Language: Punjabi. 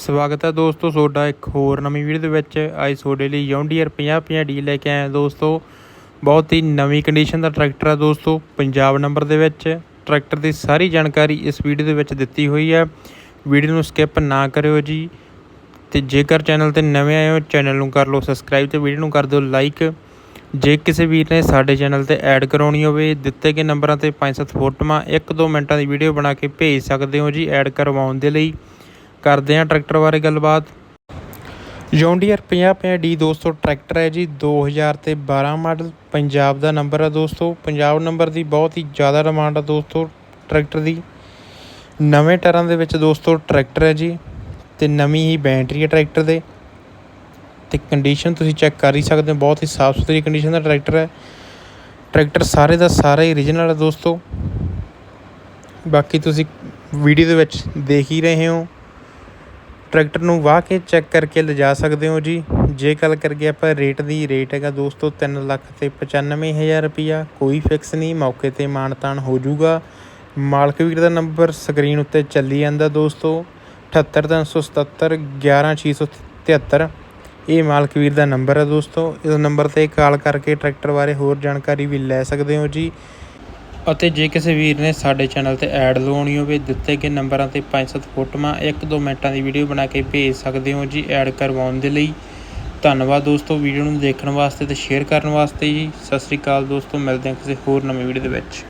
ਸਵਾਗਤ ਹੈ ਦੋਸਤੋ, ਤੁਹਾਡਾ ਇੱਕ ਹੋਰ ਨਵੀਂ ਵੀਡੀਓ ਦੇ ਵਿੱਚ। ਅੱਜ ਤੁਹਾਡੇ ਲਈ ਜੌਂਡੀਅਰ 5050 ਡੀ ਲੈ ਕੇ ਆਏ ਦੋਸਤੋ। ਬਹੁਤ ਹੀ ਨਵੀਂ ਕੰਡੀਸ਼ਨ ਦਾ ਟਰੈਕਟਰ ਹੈ ਦੋਸਤੋ, ਪੰਜਾਬ ਨੰਬਰ ਦੇ ਵਿੱਚ। ਟਰੈਕਟਰ ਦੀ ਸਾਰੀ ਜਾਣਕਾਰੀ ਇਸ ਵੀਡੀਓ ਦੇ ਵਿੱਚ ਦਿੱਤੀ ਹੋਈ ਹੈ। ਵੀਡੀਓ ਨੂੰ ਸਕਿਪ ਨਾ ਕਰਿਓ ਜੀ। ਤੇ ਜੇਕਰ ਚੈਨਲ ਤੇ ਨਵੇਂ ਆਏ ਹੋ ਚੈਨਲ ਨੂੰ ਕਰ ਲਓ ਸਬਸਕ੍ਰਾਈਬ ਤੇ ਵੀਡੀਓ ਨੂੰ ਕਰ ਦਿਓ ਲਾਈਕ ਜੇ ਕਿਸੇ ਵੀਰ ਨੇ ਸਾਡੇ ਚੈਨਲ ਤੇ ਐਡ ਕਰਾਉਣੀ ਹੋਵੇ, ਦਿੱਤੇ ਗਏ ਨੰਬਰਾਂ ਤੇ 5-7 ਫੋਟੋਆਂ 1-2 ਮਿੰਟਾਂ ਦੀ ਵੀਡੀਓ ਬਣਾ ਕੇ ਭੇਜ ਸਕਦੇ ਹੋ ਜੀ ਐਡ ਕਰਵਾਉਣ ਦੇ ਲਈ। ਕਰਦੇ ਹਾਂ ਟਰੈਕਟਰ ਬਾਰੇ ਗੱਲਬਾਤ। ਜੌਂਡੀਅਰ 5050 ਡੀ ਦੋਸਤੋ ਟਰੈਕਟਰ ਹੈ ਜੀ 2000 ਤੇ 12 ਮਾਡਲ। ਪੰਜਾਬ ਦਾ ਨੰਬਰ ਹੈ ਦੋਸਤੋ, ਪੰਜਾਬ ਨੰਬਰ ਦੀ ਬਹੁਤ ਹੀ ਜ਼ਿਆਦਾ ਡਿਮਾਂਡ ਹੈ ਦੋਸਤੋ ਟਰੈਕਟਰ ਦੀ। ਨਵੇਂ ਟਾਇਰਾਂ ਦੇ ਵਿੱਚ ਦੋਸਤੋ ਟਰੈਕਟਰ ਹੈ ਜੀ, ਤੇ ਨਵੀਂ ਹੀ ਬੈਟਰੀ ਹੈ ਟਰੈਕਟਰ ਦੇ। ਤੇ ਕੰਡੀਸ਼ਨ ਤੁਸੀਂ ਚੈੱਕ ਕਰ ਹੀ ਸਕਦੇ ਹੋ, ਬਹੁਤ ਹੀ ਸਾਫ਼ ਸੁਥਰੀ ਕੰਡੀਸ਼ਨ ਦਾ ਟਰੈਕਟਰ ਹੈ। ਟਰੈਕਟਰ ਸਾਰੇ ਦਾ ਸਾਰਾ ਹੀ origignal ਹੈ ਦੋਸਤੋ। ਬਾਕੀ ਤੁਸੀਂ ਵੀਡੀਓ ਦੇ ਵਿੱਚ ਦੇਖ ਹੀ ਰਹੇ ਹੋ। ਟਰੈਕਟਰ ਨੂੰ ਵਾਹ ਕੇ ਚੈੱਕ ਕਰਕੇ ਲਿਜਾ ਸਕਦੇ ਹੋ ਜੀ। ਜੇ ਗੱਲ ਕਰੀਏ ਆਪਾਂ ਰੇਟ ਦੀ, ਰੇਟ ਹੈਗਾ ਦੋਸਤੋ ਤਿੰਨ ਲੱਖ ਤੇ 95000 ਰੁਪਿਆ ਕੋਈ ਫਿਕਸ ਨਹੀਂ, ਮੌਕੇ ਤੇ ਮਾਨਤਾਨ ਹੋ ਜਾਊਗਾ। ਮਾਲਕ ਵੀਰ ਦਾ ਨੰਬਰ ਸਕਰੀਨ ਉੱਤੇ ਚੱਲੀ ਜਾਂਦਾ ਦੋਸਤੋ। 78377 11673 ਇਹ ਮਾਲਕ ਵੀਰ ਦਾ ਨੰਬਰ ਹੈ ਦੋਸਤੋ। ਇਸ ਨੰਬਰ ਤੇ ਕਾਲ ਕਰਕੇ ਟਰੈਕਟਰ ਬਾਰੇ ਹੋਰ ਜਾਣਕਾਰੀ ਵੀ ਲੈ ਸਕਦੇ ਹੋ ਜੀ। ਅਤੇ ਜੇ ਕਿਸੇ ਵੀਰ ਨੇ ਸਾਡੇ ਚੈਨਲ ਤੇ ਐਡ ਲਵਾਉਣੀ ਹੋਵੇ, ਦਿੱਤੇ ਗਏ ਨੰਬਰਾਂ ਤੇ 5-7 ਫੋਟੋਆਂ 1-2 ਮਿੰਟਾਂ ਦੀ ਵੀਡੀਓ ਬਣਾ ਕੇ ਭੇਜ ਸਕਦੇ ਹੋ ਜੀ ਐਡ ਕਰਵਾਉਣ ਦੇ ਲਈ। ਧੰਨਵਾਦ ਦੋਸਤੋ, ਵੀਡੀਓ ਨੂੰ ਦੇਖਣ ਵਾਸਤੇ ਤੇ ਸ਼ੇਅਰ ਕਰਨ ਵਾਸਤੇ ਜੀ। ਸਤਿ ਸ੍ਰੀ ਅਕਾਲ ਦੋਸਤੋ, ਮਿਲਦੇ ਹਾਂ ਕਿਸੇ ਹੋਰ ਨਵੀਂ ਵੀਡੀਓ ਦੇ ਵਿੱਚ।